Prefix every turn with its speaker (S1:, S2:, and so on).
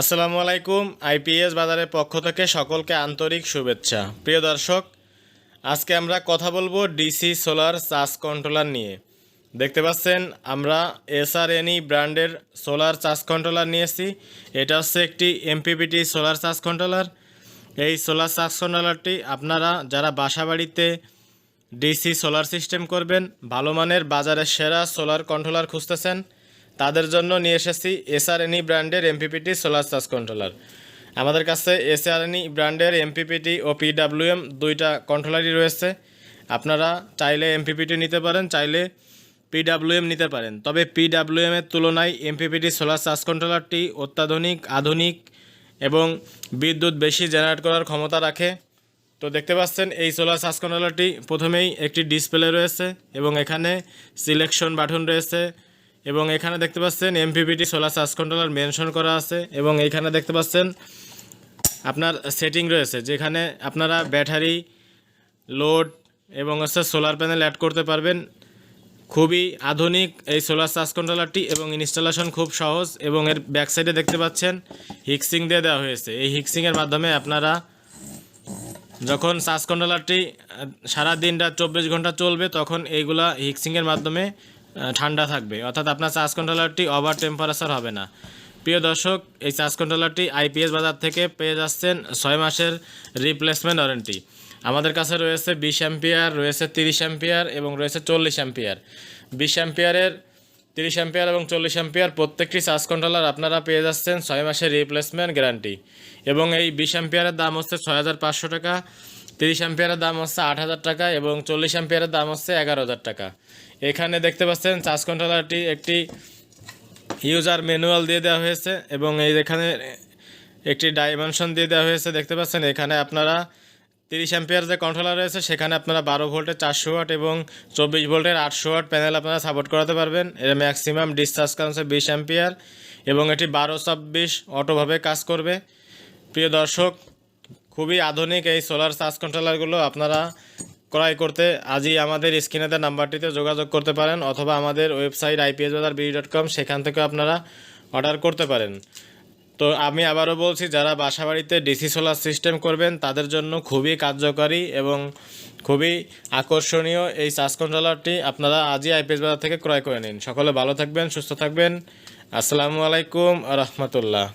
S1: আসসালামু আলাইকুম, আইপিএস বাজারের পক্ষ থেকে সকলকে আন্তরিক শুভেচ্ছা। প্রিয় দর্শক, আজকে আমরা কথা বলব ডিসি সোলার চার্জ কন্ট্রোলার নিয়ে। দেখতে পাচ্ছেন, আমরা এসআরএনই ব্র্যান্ডের সোলার চার্জ কন্ট্রোলার নিয়েছি। এটা হচ্ছে একটি এমপিপিটি সোলার চার্জ কন্ট্রোলার। এই সোলার চার্জ কন্ট্রোলারটি আপনারা যারা বাসাবাড়িতে ডিসি সোলার সিস্টেম করবেন, ভালো মানের বাজারের সেরা সোলার কন্ট্রোলার খুঁজতেছেন। তাদের জন্য নিয়ে এসেছি এসআরএনই ব্র্যান্ডের এমপিপিটি সোলার চার্জ কন্ট্রোলার আমাদের কাছে এসআরএনই ব্র্যান্ডের এমপিপিটি ও পিডাব্লিউএম দুইটা কন্ট্রোলারই রয়েছে। আপনারা চাইলে এমপিপিটি নিতে পারেন, চাইলে পিডাব্লিউএম নিতে পারেন। তবে পিডাব্লিউএম এর তুলনায় এমপিপিটি সোলার চার্জ কন্ট্রোলারটি অত্যাধুনিক, আধুনিক এবং বিদ্যুৎ বেশি জেনারেট করার ক্ষমতা রাখে। তো দেখতে পাচ্ছেন, এই সোলার চার্জ কন্ট্রোলারটি প্রথমেই একটি ডিসপ্লে রয়েছে এবং এখানে সিলেকশন বাটন রয়েছে। এবং এখানে দেখতে পাচ্ছেন MPPT solar charge controller mention করা আছে এবং এইখানে দেখতে পাচ্ছেন আপনার সেটিং রয়েছে, যেখানে আপনারা ব্যাটারি লোড এবং হচ্ছে সোলার প্যানেল অ্যাড করতে পারবেন। খুবই আধুনিক এই সোলার চার্জ কন্ট্রোলারটি এবং ইনস্টলেশন খুব সহজ এবং এর ব্যাক সাইডে দেখতে পাচ্ছেন হিক্সিং দিয়ে দেওয়া হয়েছে। এই হিক্সিংয়ের মাধ্যমে আপনারা যখন চার্জ কন্ট্রোলারটি সারা দিনটা চব্বিশ ঘণ্টা চলবে, তখন এইগুলা হিক্সিংয়ের মাধ্যমে ঠান্ডা থাকবে। অর্থাৎ আপনার চার্জ কন্ট্রোলারটি ওভার টেম্পারেচার হবে না। প্রিয় দর্শক, এই চার্জ কন্ট্রোলারটি আইপিএস বাজার থেকে পেয়ে যাচ্ছেন ছয় মাসের রিপ্লেসমেন্ট ওয়ারেন্টি আমাদের কাছে রয়েছে বিশ অ্যাম্পিয়ার, রয়েছে তিরিশ অ্যাম্পিয়ার এবং রয়েছে চল্লিশ অ্যাম্পিয়ার। বিশ অ্যাম্পিয়ারের তিরিশ অ্যাম্পিয়ার এবং চল্লিশ অ্যাম্পিয়ার প্রত্যেকটি চার্জ কন্ট্রোলার আপনারা পেয়ে যাচ্ছেন ছয় মাসের রিপ্লেসমেন্ট গ্যারান্টি এবং এই বিশ অ্যাম্পিয়ারের দাম হচ্ছে ছয় হাজার পাঁচশো টাকা। তিরিশ অ্যাম্পিয়ারের দাম হচ্ছে আট হাজার টাকা এবং চল্লিশ অ্যাম্পিয়ারের দাম হচ্ছে এগারো হাজার টাকা। এখানে দেখতে পাচ্ছেন চার্জ কন্ট্রোলারটি একটি ইউজার ম্যানুয়াল দিয়ে দেওয়া হয়েছে এবং এই এখানে একটি ডাইমেনশন দিয়ে দেওয়া হয়েছে। দেখতে পাচ্ছেন এখানে আপনারা তিরিশ অ্যাম্পিয়ার যে কন্ট্রোলার রয়েছে, সেখানে আপনারা বারো ভোল্টের চারশো ওয়াট এবং চব্বিশ ভোল্টের আটশো ওয়াট প্যানেল আপনারা সাপোর্ট করাতে পারবেন। এর ম্যাক্সিমাম ডিসচার্জ হচ্ছে বিশ অ্যাম্পিয়ার এবং এটি বারো ছাব্বিশ অটোভাবে কাজ করবে। প্রিয় দর্শক খুবই আধুনিক এই সোলার চার্জ কন্ট্রোলারগুলো আপনারা ক্রয় করতে আজই আমাদের স্ক্রিনে দেওয়া নাম্বারটিতে যোগাযোগ করতে পারেন অথবা আমাদের website IPS Bazar B dot com সেখান থেকে আপনারা অর্ডার করতে পারেন। তো আমি আবারও বলছি, যারা বাসাবাড়িতে ডিসি সোলার সিস্টেম করবেন, তাদের জন্য খুবই কার্যকারী এবং খুবই আকর্ষণীয় এই চার্জ কন্ট্রোলারটি আপনারা আজই আইপিএস বাজার থেকে ক্রয় করে নিন। সকলে ভালো থাকবেন, সুস্থ থাকবেন। আসসালামু আলাইকুম রহমতুল্লাহ।